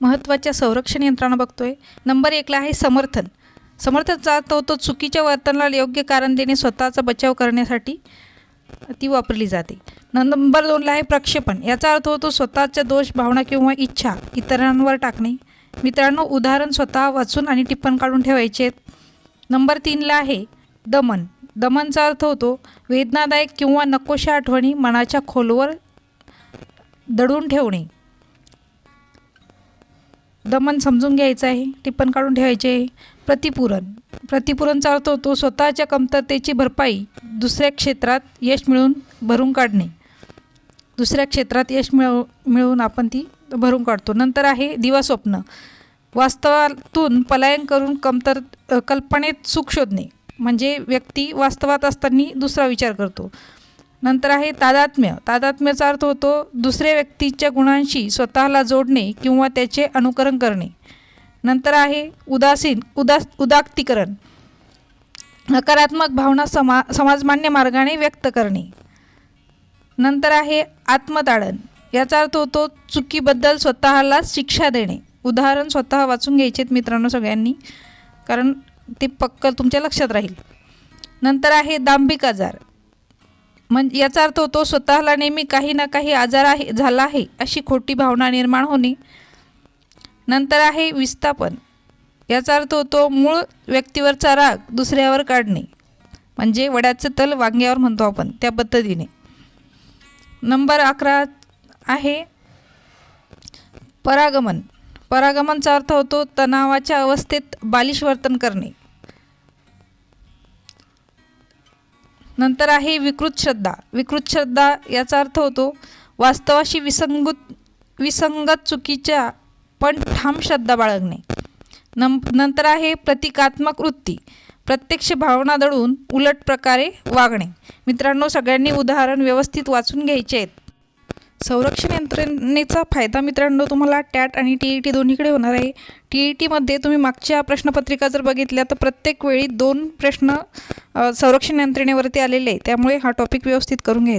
महत्त्वाच्या संरक्षण यंत्रणा बघतोय. नंबर एकला आहे समर्थन. समर्थन अर्थ होतो चुकीच्या वर्तनाला योग्य कारण देणे स्वतःचा बचाव करण्यासाठी ती वापरली जाते. न- नंबर दोनला आहे प्रक्षेपण. याचा अर्थ होतो स्वतःच्या दोष भावना किंवा इच्छा इतरांवर टाकणे. मित्रांनो उदाहरण स्वतः वाचून आणि टिप्पण काढून ठेवायचे आहेत. नंबर तीनला आहे दमन. दमनचा अर्थ होतो वेदनादायक किंवा नकोशा आठवणी मनाच्या खोलवर दडून ठेवणे. दमन समजून घ्यायचं आहे टिप्पण काढून ठेवायचे आहे. प्रतिपूरण प्रतिपूरणचा अर्थ होतो स्वतःच्या कमतरतेची भरपाई दुसऱ्या क्षेत्रात यश मिळवून भरून काढणे. दुसऱ्या क्षेत्रात यश मिळव मिळवून आपण ती भरून काढतो. नंतर आहे दिवास्वप्न वास्तवातून पलायन करून कमतर कल्पनेत सुख शोधणे. म्हणजे व्यक्ती वास्तवात असताना दुसरा विचार करतो. नंतर आहे तादात्म्य. तादात्म्याचा अर्थ होतो दुसऱ्या व्यक्तीच्या गुणांशी स्वतःला जोडणे किंवा त्याचे अनुकरण करणे. नंतर आहे उदासीन उदास उदात्तीकरण. नकारात्मक भावना समा समाजमान्य मार्गाने व्यक्त करणे. नंतर आहे आत्मताडण याचा अर्थ होतो चुकीबद्दल स्वतःला शिक्षा देणे. उदाहरण स्वतः वाचून घ्यायचेत मित्रांनो सगळ्यांनी कारण ते पक्क तुमच्या लक्षात राहील. नंतर आहे दांभिक आजार. म्हणजे याचा अर्थ होतो स्वतःला नेहमी काही ना काही आजार आहे झाला आहे अशी खोटी भावना निर्माण होणे. नंतर आहे विस्थापन. याचा अर्थ होतो मूळ व्यक्तीवरचा राग दुसऱ्यावर काढणे. म्हणजे वड्याचं तल वांग्यावर म्हणतो आपण त्या पद्धतीने. नंबर अकरा आहे परागमन. परागमनचा अर्थ होतो तणावाच्या अवस्थेत बालिश वर्तन करणे. नंतर आहे विकृत श्रद्धा. विकृत श्रद्धा याचा अर्थ होतो वास्तवाशी विसंगत विसंगत चुकीच्या पण ठाम श्रद्धा बाळगणे. नं नंतर आहे प्रतिकात्मक वृत्ती. प्रत्यक्ष भावना दडून उलट प्रकारे वागणे. मित्रांनो सगळ्यांनी उदाहरण व्यवस्थित वाचून घ्यायचे आहेत. संरक्षण यंत्रणेचा फायदा मित्रांनो तुम्हाला टॅट आणि टी ई टी दोन्हीकडे होणार आहे. टी ई टीमध्ये तुम्ही मागच्या प्रश्नपत्रिका जर बघितल्या तर प्रत्येक वेळी दोन प्रश्न संरक्षण यंत्रणेवरती आलेले आहे त्यामुळे हा टॉपिक व्यवस्थित करून घ्यायचा